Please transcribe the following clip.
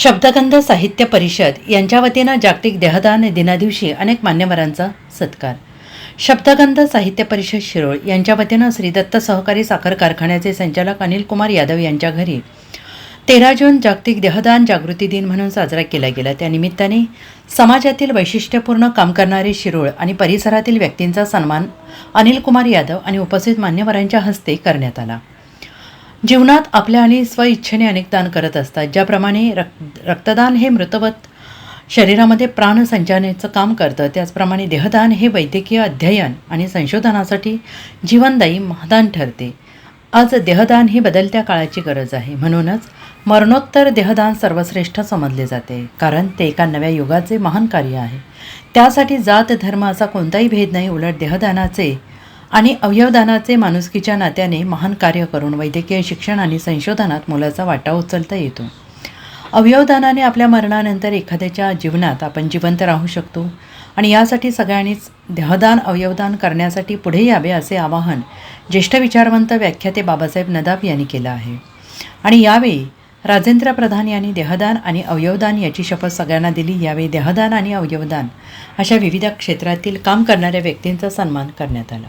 शब्दगंध साहित्य परिषद यांच्या वतीनं जागतिक देहदान दिनादिवशी अनेक मान्यवरांचा सत्कार. शब्दगंध साहित्य परिषद शिरोळ यांच्या वतीनं श्री दत्त सहकारी साखर कारखान्याचे संचालक अनिल कुमार यादव यांच्या घरी तेरा जून जागतिक देहदान जागृती दिन म्हणून साजरा केला गेला. त्यानिमित्ताने समाजातील वैशिष्ट्यपूर्ण काम करणारे शिरोळ आणि परिसरातील व्यक्तींचा सन्मान अनिल कुमार यादव आणि उपस्थित मान्यवरांच्या हस्ते करण्यात आला. जीवनात आपल्या आणि स्वइच्छेने अनेक दान करत असतात. ज्याप्रमाणे रक्त रक्तदान हे मृतवत शरीरामध्ये प्राण काम करतं. त्याचप्रमाणे देहदान हे वैद्यकीय अध्ययन आणि संशोधनासाठी जीवनदायी महादान ठरते. आज देहदान ही बदलत्या काळाची गरज आहे. म्हणूनच मरणोत्तर देहदान सर्वश्रेष्ठ समजले जाते. कारण ते एका नव्या युगाचे महान कार्य आहे. त्यासाठी जात धर्म असा कोणताही भेद नाही. उलट देहदानाचे आणि अवयवदानाचे माणुसकीच्या नात्याने महान कार्य करून वैद्यकीय शिक्षण आणि संशोधनात मोलाचा वाटा उचलता येतो. अवयवदानाने आपल्या मरणानंतर एखाद्याच्या जीवनात आपण जिवंत राहू शकतो आणि यासाठी सगळ्यांनीच देहदान अवयवदान करण्यासाठी पुढे यावे असे आवाहन ज्येष्ठ विचारवंत व्याख्याते बाबासाहेब नदाफ यांनी केलं आहे. आणि यावेळी राजेंद्र प्रधान यांनी देहदान आणि अवयवदान याची शपथ सगळ्यांना दिली. यावेळी देहदान आणि अवयवदान अशा विविध क्षेत्रातील काम करणाऱ्या व्यक्तींचा सन्मान करण्यात आला.